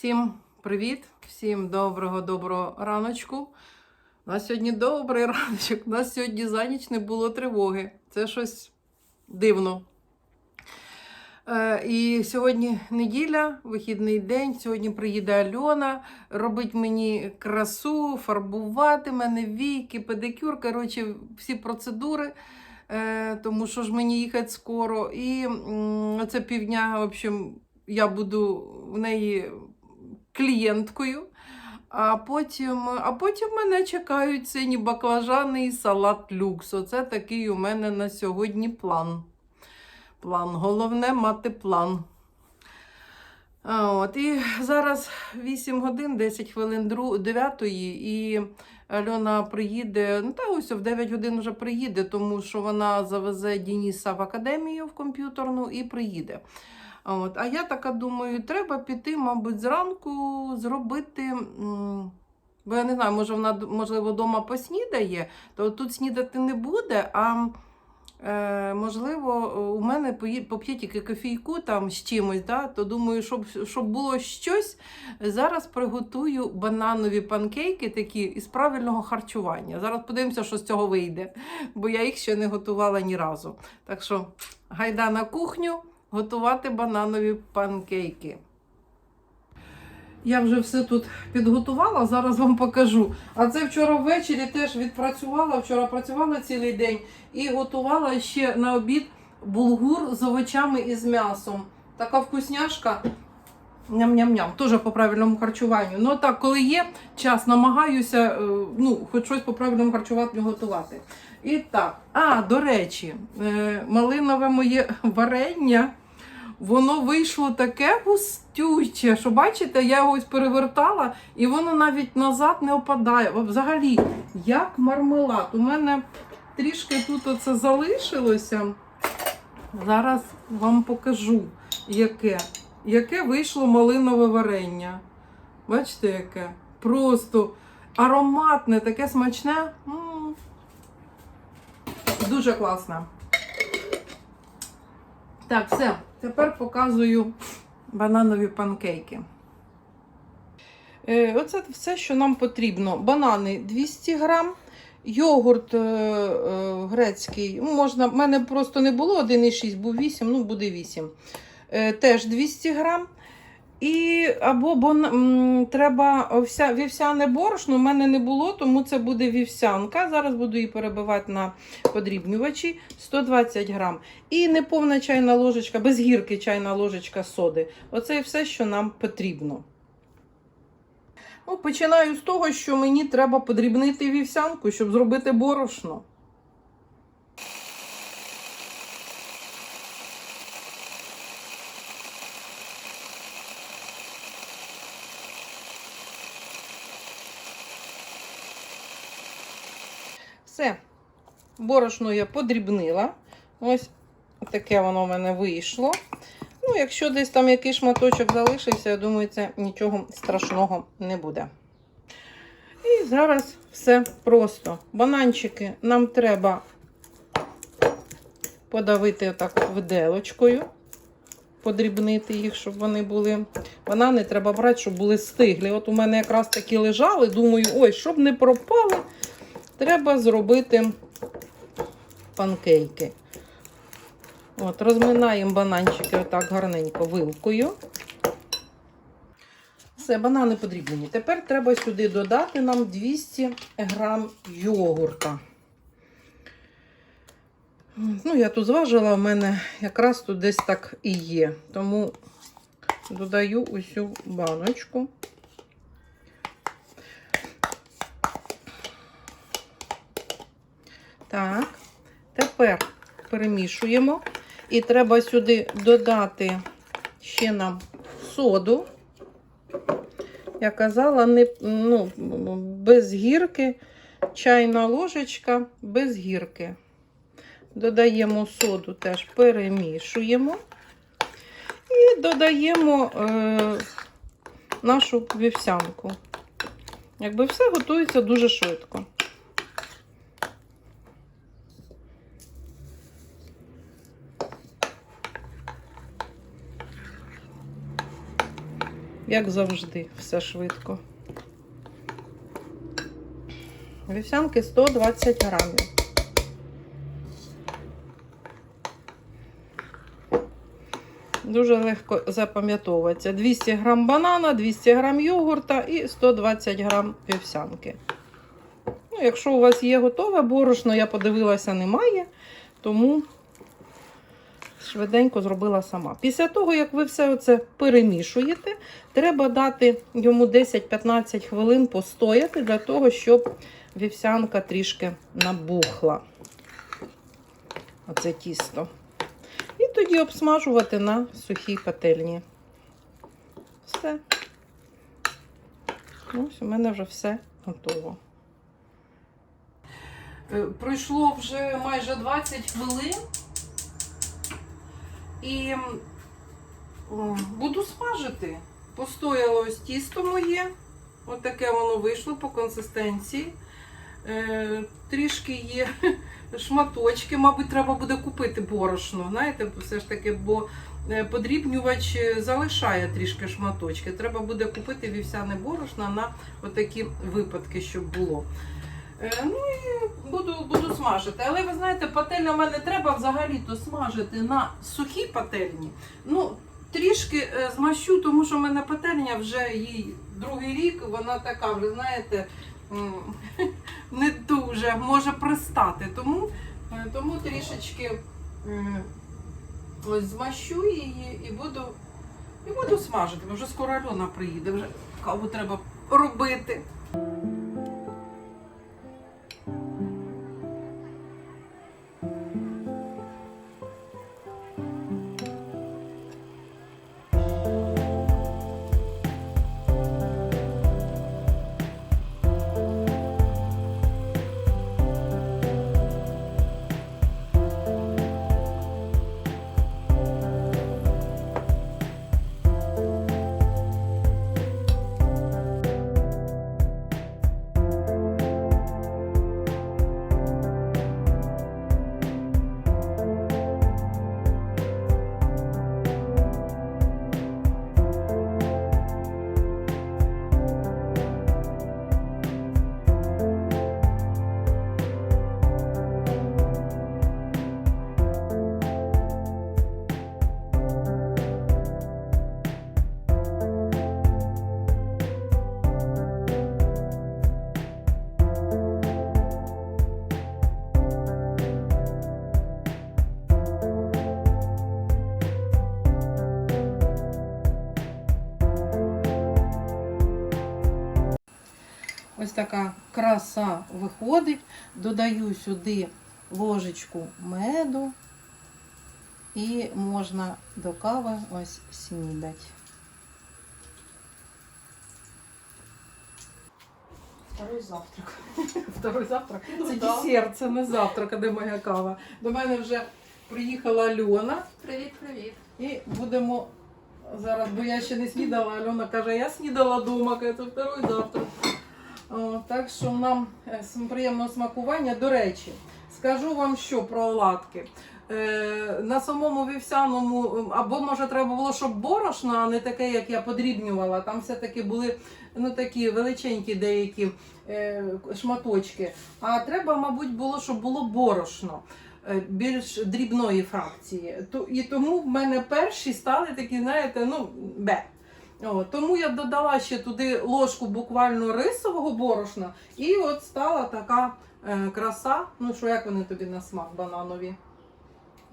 Всім привіт, всім доброго доброго раночку. У нас сьогодні добрий раночок. У нас сьогодні за ніч не було тривоги. Це щось дивно. Е, і сьогодні неділя, вихідний день. Сьогодні приїде Альона, робить мені красу, фарбувати мене віки, педикюр. Коротше, всі процедури. Е, тому що ж мені їхати скоро. І м, оце півдня, в общем, я буду в неї клієнткою. А потім, а потім мене чекають сині баклажани і салат люкс. Оце такий у мене на сьогодні план. План. Головне мати план. От, і зараз 8 годин, 10 хвилин 9 і Альона приїде. Ну, та ось в 9 годин вже приїде, тому що вона завезе Дініса в академію в комп'ютерну і приїде. От. А я така думаю, треба піти, мабуть, зранку зробити. Бо я не знаю, може вона можливо вдома поснідає, то тут снідати не буде. А е, можливо, у мене поп'є тільки кофійку там з чимось, да? то думаю, щоб, щоб було щось, зараз приготую бананові панкейки такі із правильного харчування. Зараз подивимося, що з цього вийде, бо я їх ще не готувала ні разу. Так що гайда на кухню готувати бананові панкейки. Я вже все тут підготувала, зараз вам покажу. А це вчора ввечері теж відпрацювала. Вчора працювала цілий день і готувала ще на обід булгур з овочами і з м'ясом. Така вкусняшка. Ням-ням-ням, теж по правильному харчуванню. Ну так, коли є час, намагаюся е, ну, хоч щось по правильному харчуванню готувати. І так, а, до речі, е, малинове моє варення, воно вийшло таке густюче, що бачите, я його ось перевертала, і воно навіть назад не опадає. Взагалі, як мармелад. У мене трішки тут оце залишилося. Зараз вам покажу, яке. Яке вийшло малинове варення. Бачите, яке? Просто ароматне, таке смачне. М. Дуже класне. Так, все. Тепер показую бананові панкейки. Е, оце все, що нам потрібно. Банани 200 грам. Йогурт е, е, грецький. ну, Можна, в мене просто не було 1,6, був 8, ну буде 8. Е, теж 200 грам. І або бон, треба овся, вівсяне борошно. У мене не було, тому це буде вівсянка. Зараз буду її перебивати на подрібнювачі 120 грам. І неповна чайна ложечка, без гірки чайна ложечка соди. Оце і все, що нам потрібно. Ну, починаю з того, що мені треба подрібнити вівсянку, щоб зробити борошно. Все, борошно я подрібнила. Ось таке воно в мене вийшло. Ну, якщо десь там якийсь шматочок залишився, я думаю, це нічого страшного не буде. І зараз все просто. Бананчики нам треба подавити отак виделочкою, подрібнити їх, щоб вони були. Банани треба брати, щоб були стиглі. От у мене якраз такі лежали. Думаю, ой, щоб не пропали, треба зробити панкейки. От, Розминаємо бананчики отак гарненько вилкою. Все, банани подрібнені. Тепер треба сюди додати нам 200 грам йогурта. Ну, я тут зважила, в мене якраз тут десь так і є. Тому додаю усю баночку. Так, тепер перемішуємо. І треба сюди додати ще нам соду. Я казала, не, ну, без гірки, чайна ложечка без гірки. Додаємо соду, теж перемішуємо. І додаємо е, нашу вівсянку. Якби все готується дуже швидко. Як завжди, все швидко. Вівсянки 120 грамів. Дуже легко запам'ятовується. 200 грам банана, 200 грам йогурта і 120 грам вівсянки. Ну, якщо у вас є готове борошно, я подивилася, немає, тому швиденько зробила сама. Після того, як ви все це перемішуєте, треба дати йому 10-15 хвилин постояти для того, щоб вівсянка трішки набухла. Оце тісто. І тоді обсмажувати на сухій пательні. Все. Ось у мене вже все готово. Е, Пройшло вже майже 20 хвилин. І буду смажити. Постояло ось тісто моє. От таке воно вийшло по консистенції. Е, трішки є шматочки. Мабуть, треба буде купити борошно. Знаєте, все ж таки, бо е, подрібнювач е, залишає трішки шматочки. Треба буде купити вівсяне борошно на отакі випадки, щоб було. Е, Ну і буду, буду смажити. Але ви знаєте, пательня в мене треба взагалі-то смажити на сухій пательні. Ну, трішки е, змащу, тому що в мене пательня вже їй другий рік, вона така, вже, знаєте, не дуже може пристати. Тому, е, тому трішечки ось змащу її і буду, і буду смажити. Вже скоро Альона приїде, вже каву треба робити. Ось така краса виходить. Додаю сюди ложечку меду і можна до кави ось снідати. Второй завтрак. Второй завтрак. Ну, Це да. десерт, це не завтрак, а де моя кава. До мене вже приїхала Альона Привіт, привіт. і будемо зараз, бо я ще не снідала. Альона каже, я снідала каже, це второй завтрак. О, так що нам е, приємного смакування. До речі, скажу вам що про оладки. Е, на самому вівсяному, або може треба було, щоб борошно, а не таке, як я подрібнювала. Там все-таки були ну, такі величенькі деякі е, шматочки. А треба, мабуть, було, щоб було борошно е, більш дрібної фракції. І тому в мене перші стали такі, знаєте, ну, бе. О, тому я додала ще туди ложку буквально рисового борошна, і от стала така е, краса. Ну що, як вони тобі на смак бананові?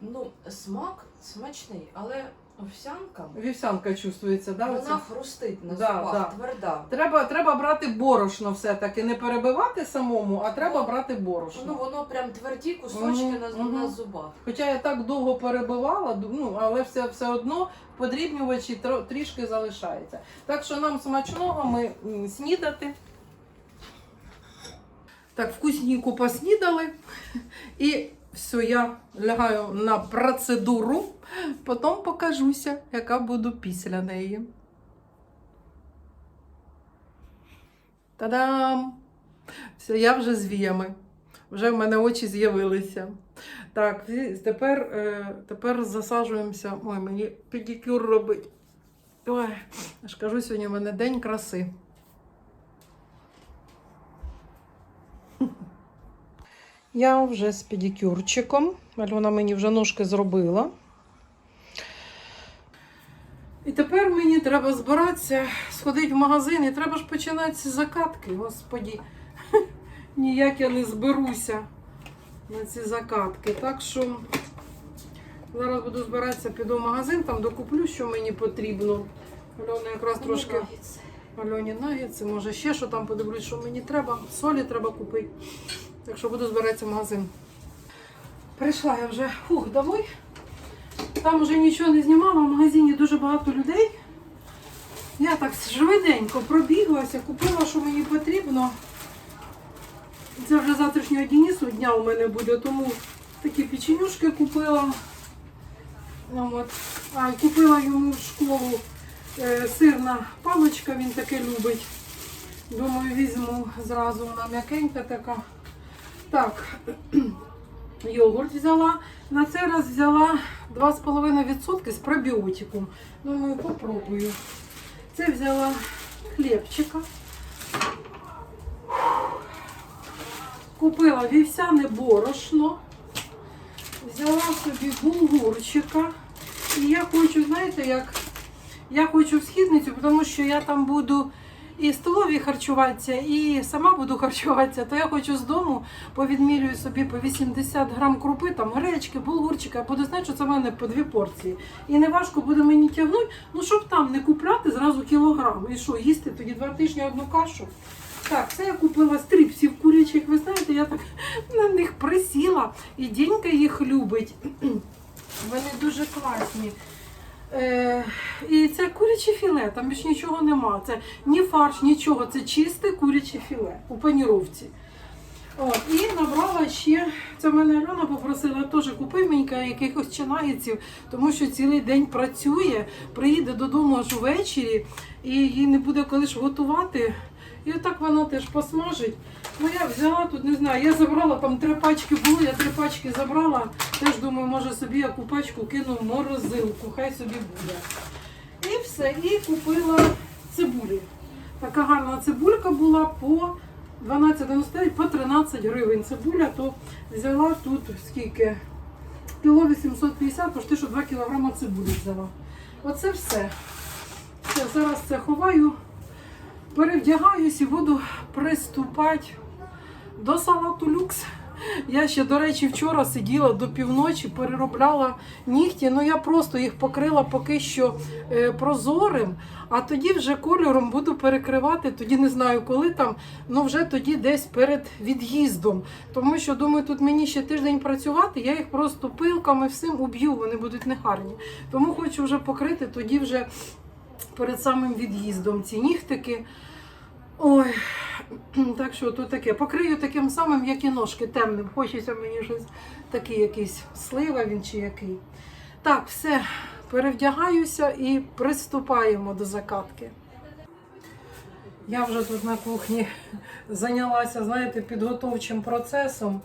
Ну, смак смачний, але овсянка, Вівсянка чувствується, да? вона оце? хрустить на Да, зубах, да. тверда. Треба, треба брати борошно все-таки, не перебивати самому, а треба брати борошно. Ну, воно прям тверді кусочки Мгм, на, мгм. на зубах. Хоча я так довго перебивала, ду- ну, але все, все одно подрібнювачі тро- трішки залишається. Так що нам смачного ми м, снідати. Так, вкусненько поснідали. І все, я лягаю на процедуру. Потім покажуся, яка буду після неї. Та-дам! Все, я вже з віями. Вже в мене очі з'явилися. Так, тепер, е, тепер засаджуємося. Ой, мені педикюр робить. Ой, я ж кажу, сьогодні в мене день краси. Я вже з педикюрчиком. Альона мені вже ножки зробила. І тепер мені треба збиратися, сходити в магазин, і треба ж починати з закатки, господі. Ніяк я не зберуся на ці закатки. Так що зараз буду збиратися, піду в магазин, там докуплю, що мені потрібно. Альона якраз трошки Альоні нагідці, може ще що там подивлюсь, що мені треба. Солі треба купити. Так що буду збиратися в магазин. Прийшла я вже фух, домой. Там вже нічого не знімала, в магазині дуже багато людей. Я так швиденько пробіглася, купила, що мені потрібно. Це вже завтрашнього Денису дня у мене буде, тому такі печенюшки купила. Ну, От. А, купила йому в школу е, сирна паличка, він таке любить. Думаю, візьму зразу вона м'якенька така. Так, йогурт взяла. На цей раз взяла 2,5% з пробіотиком. Думаю, попробую. Це взяла хлібчика. Купила вівсяне борошно. Взяла собі булгурчика. І я хочу, знаєте, як я хочу в східницю, тому що я там буду і столові харчуватися, і сама буду харчуватися, то я хочу з дому повідмірюю собі по 80 грам крупи, там гречки, булгурчика, буду знати, що це в мене по дві порції. І не важко буде мені тягнути, ну щоб там не купляти зразу кілограм. І що, їсти тоді два тижні одну кашу. Так, це я купила стріпсів курячих, ви знаєте, я так на них присіла. І Дінька їх любить. Вони дуже класні. Е, і це куряче філе, там більш нічого нема. Це ні фарш, нічого, це чисте куряче філе у паніровці. От, і набрала ще, це мене Альона попросила, теж купи мені якихось чинагіців, тому що цілий день працює, приїде додому аж увечері і їй не буде коли ж готувати. І отак вона теж посмажить. Ну я взяла тут, не знаю, я забрала там три пачки було, я три пачки забрала. Теж думаю, може собі яку пачку кину в морозилку, хай собі буде. І все, і купила цибулі. Така гарна цибулька була по 12,99 по 13 гривень. Цибуля, то взяла тут скільки? Кіло 850, почти що 2 кілограма цибулі взяла. Оце все. все. Зараз це ховаю, перевдягаюсь і буду приступати до салату люкс. Я ще, до речі, вчора сиділа до півночі, переробляла нігті. Ну я просто їх покрила поки що е, прозорим, а тоді вже кольором буду перекривати. Тоді не знаю, коли там, ну вже тоді десь перед від'їздом. Тому що думаю, тут мені ще тиждень працювати, я їх просто пилками всім уб'ю, вони будуть негарні. Тому хочу вже покрити тоді вже перед самим від'їздом ці нігтики. Так що тут таке. Покрию таким самим, як і ножки, темним. Хочеться мені щось такий якийсь слива він чи який. Так, все, перевдягаюся і приступаємо до закатки. Я вже тут на кухні зайнялася, знаєте, підготовчим процесом.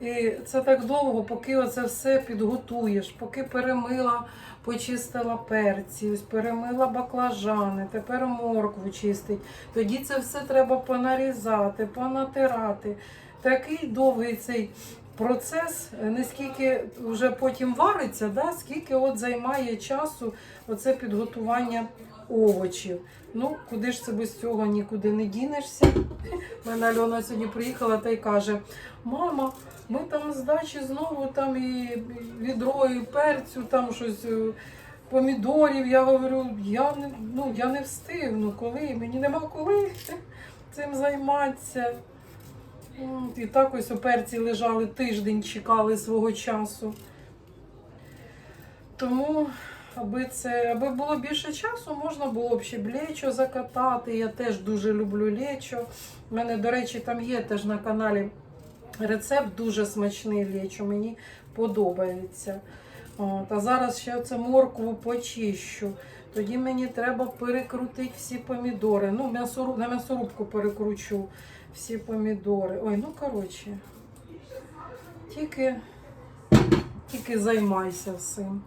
І це так довго, поки оце все підготуєш, поки перемила, почистила перці, ось перемила баклажани, тепер моркву чистить. Тоді це все треба понарізати, понатирати. Такий довгий цей процес, не скільки вже потім вариться, да, скільки от займає часу оце підготування овочів. Ну, куди ж це без цього нікуди не дінешся. Мене Альона сьогодні приїхала та й каже: мама, ми там з дачі знову там і відро, і перцю, там щось. е, Помідорів, я говорю, я не, ну, я не встигну, коли, мені нема коли цим займатися. І так ось у перці лежали тиждень, чекали свого часу. Тому, аби це, аби було більше часу, можна було б ще б лечо закатати. Я теж дуже люблю лечо. У мене, до речі, там є теж на каналі рецепт дуже смачний лечо, мені подобається. От, а зараз ще це моркву почищу. Тоді мені треба перекрутити всі помідори. Ну, м'ясоруб, на м'ясорубку перекручу всі помідори. Ой, ну коротше. Тільки, тільки займайся всім.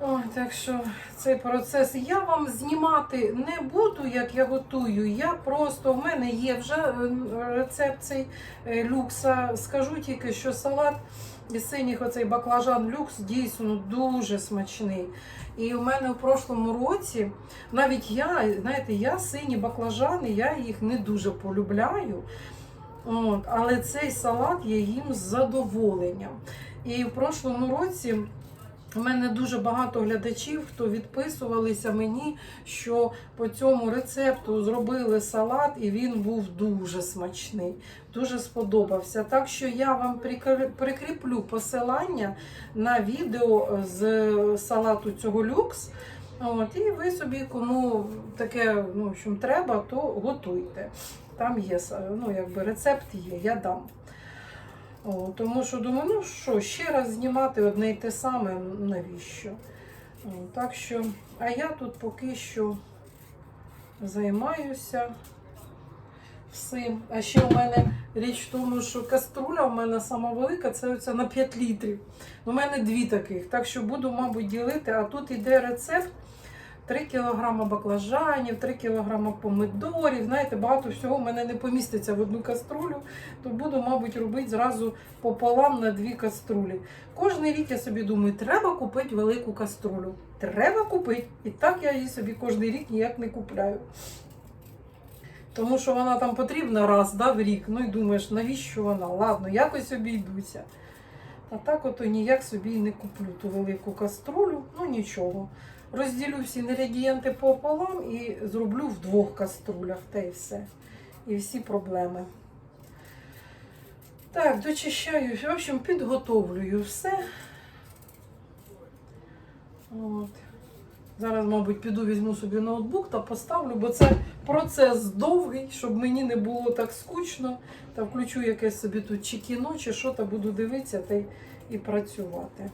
Ой, так що цей процес я вам знімати не буду, як я готую. Я просто в мене є вже е, рецепт цей е, люкса. Скажу тільки, що салат із синіх оцей баклажан люкс дійсно дуже смачний. І у мене в прошлому році навіть я, знаєте, я сині баклажани, я їх не дуже полюбляю. От, але цей салат я їм з задоволенням. І в прошлому році у мене дуже багато глядачів, хто відписувалися мені, що по цьому рецепту зробили салат, і він був дуже смачний, дуже сподобався. Так що я вам прикріплю посилання на відео з салату цього люкс. От, і ви собі, кому таке ну, в треба, то готуйте. Там є ну, якби рецепт є, я дам. О, тому що думаю, ну що, ще раз знімати одне й те саме, навіщо? О, так що, а я тут поки що займаюся всім. А ще у мене річ в тому, що каструля у мене сама велика, це оця на 5 літрів. У мене дві таких, так що буду, мабуть, ділити. А тут іде рецепт. 3 кг баклажанів, 3 кг помидорів. Знаєте, багато всього в мене не поміститься в одну каструлю, то буду, мабуть, робити зразу пополам на дві каструлі. Кожний рік я собі думаю, треба купити велику каструлю. Треба купити. І так я її собі кожний рік ніяк не купляю. Тому що вона там потрібна раз да, в рік. Ну і думаєш, навіщо вона? Ладно, якось обійдуся. А так ото ніяк собі і не куплю ту велику каструлю, ну нічого. Розділю всі інгредієнти пополам і зроблю в двох каструлях, та й все. І всі проблеми. Так, дочищаю, в общем, підготовлюю все. От. Зараз, мабуть, піду візьму собі ноутбук та поставлю, бо це процес довгий, щоб мені не було так скучно. Та включу якесь собі тут чи кіно, чи що, та буду дивитися та й і працювати.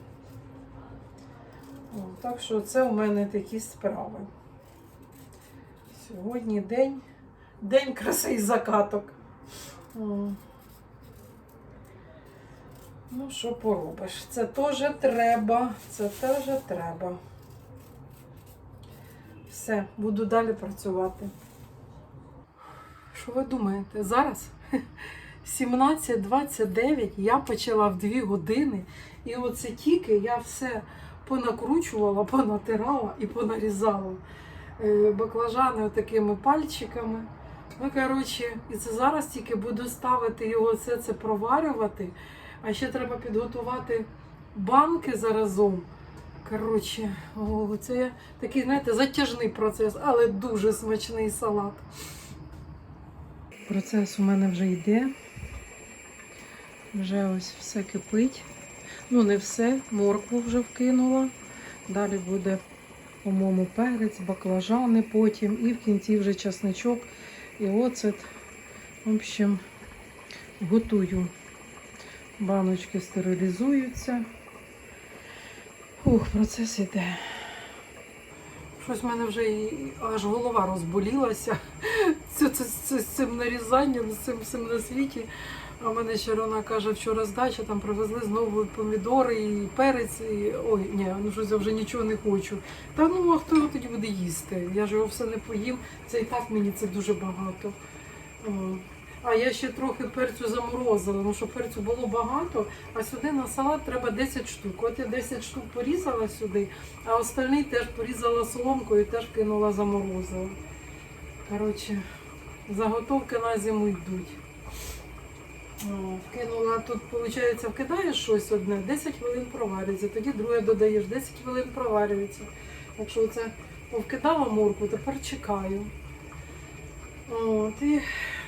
Так що це у мене такі справи. Сьогодні день, день краси і закаток. Ну, що поробиш? Це теж треба, це теж треба. Все, буду далі працювати. Що ви думаєте? Зараз 17.29 я почала в 2 години, і оце тільки я все понакручувала, понатирала і понарізала е, баклажани такими пальчиками. Ну, коротше, і це зараз тільки буду ставити його все це проварювати. А ще треба підготувати банки заразом. Коротше, о, це такий, знаєте, затяжний процес, але дуже смачний салат. Процес у мене вже йде. Вже ось все кипить. Ну, не все, моркву вже вкинула. Далі буде, по-моєму, перець, баклажани потім. І в кінці вже часничок і оцет. В общем, готую. Баночки стерилізуються. Ух, процес іде. Щось в мене вже і аж голова розболілася з цим нарізанням, з цим всім на світі. А в мене ще вона каже, вчора здача там привезли знову помідори і перець. І... Ой, ні, ну щось я вже нічого не хочу. Та ну а хто його тоді буде їсти? Я ж його все не поїм. Це і так мені це дуже багато. А я ще трохи перцю заморозила, тому що перцю було багато, а сюди на салат треба 10 штук. От я 10 штук порізала сюди, а остальний теж порізала соломкою і теж кинула заморозила. Коротше, заготовки на зиму йдуть. Вкинула тут, виходить, вкидаєш щось одне, 10 хвилин проварюється, тоді друге додаєш, 10 хвилин проварюється. Так що це повкидала морку, тепер чекаю. От, і,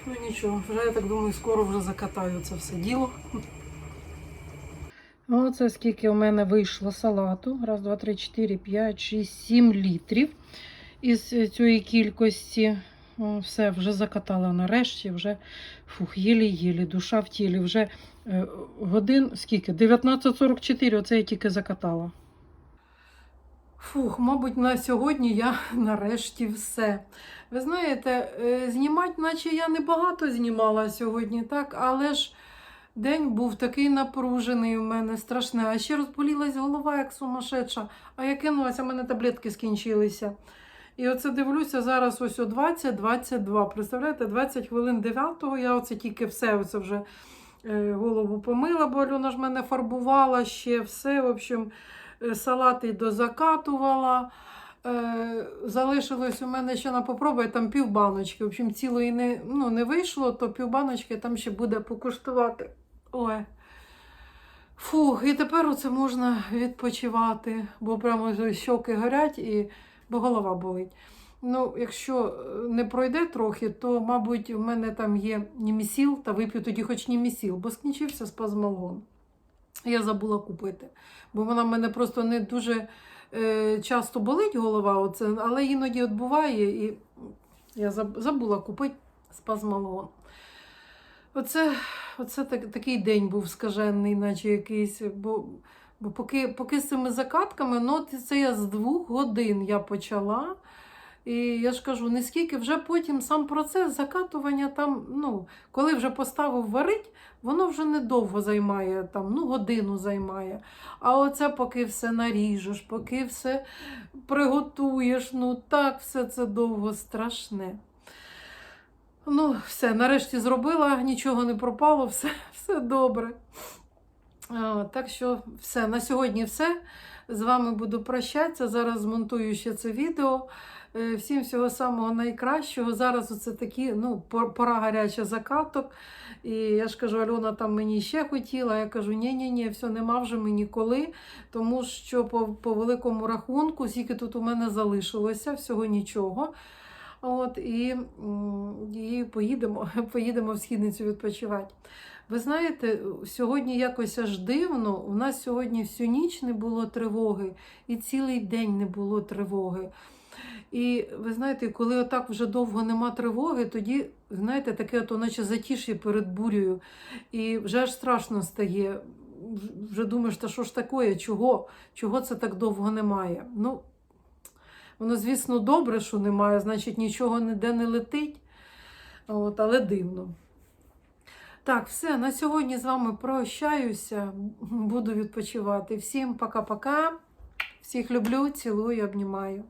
ну нічого, вже я так думаю, скоро вже закатаю це все діло. Оце скільки у мене вийшло салату. Раз, два, три, чотири, п'ять, шість, сім літрів із цієї кількості. Все, вже закатала нарешті, вже фух, єлі-єлі, душа в тілі. Вже е, годин скільки? 19.44, оце я тільки закатала. Фух, мабуть, на сьогодні я нарешті все. Ви знаєте, е, знімати, наче я небагато знімала сьогодні, так, але ж День був такий напружений у мене, страшне. А ще розболілась голова, як сумасшедша. А я кинулася, в мене таблетки скінчилися. І оце дивлюся зараз ось о 20-22. Представляєте, 20 хвилин 9-го. Я оце тільки все оце вже е, голову помила, бо Альона ж мене фарбувала ще все. В общем, е, салати дозакатувала. Е, залишилось у мене ще на попробуй там півбаночки. В общем, цілої не, ну, не вийшло, то півбаночки там ще буде покуштувати. Ой. Фух, і тепер оце можна відпочивати, бо прямо щоки горять і бо голова болить. Ну, якщо е, не пройде трохи, то, мабуть, в мене там є німісіл, та вип'ю тоді хоч німісіл, бо скінчився спазмалгон. Я забула купити, бо вона в мене просто не дуже е, часто болить голова, оце, але іноді от буває, і я забула купити спазмалгон. Оце, оце так, такий день був скажений, наче якийсь. Бо, поки, поки з цими закатками, ну це я з двох годин я почала. І я ж кажу, не скільки, вже потім сам процес закатування там, ну, коли вже поставив варить, воно вже недовго займає, там, ну, годину займає. А оце поки все наріжеш, поки все приготуєш, ну так все це довго страшне. Ну, все, нарешті зробила, нічого не пропало, все, все добре. А, так що все, на сьогодні все. З вами буду прощатися. Зараз змонтую ще це відео. Е, Всім всього самого найкращого. Зараз оце такі, ну, пора гаряча закаток. І я ж кажу, Альона там мені ще хотіла. Я кажу, ні-ні-ні, все, нема вже мені коли. Тому що по великому рахунку, скільки тут у мене залишилося, всього нічого. От, і, і поїдемо, поїдемо в східницю відпочивати. Ви знаєте, сьогодні якось аж дивно. У нас сьогодні всю ніч не було тривоги, і цілий день не було тривоги. І ви знаєте, коли отак вже довго нема тривоги, тоді, знаєте, таке, от, наче затиш'я перед бурею. І вже аж страшно стає. Вже думаєш, та що ж таке? Чого? Чого це так довго немає? Ну, воно, звісно, добре, що немає, значить нічого ніде не летить. От, але дивно. Так, все, на сьогодні з вами прощаюся, буду відпочивати. Всім пока-пока. Всіх люблю, цілую, обнімаю.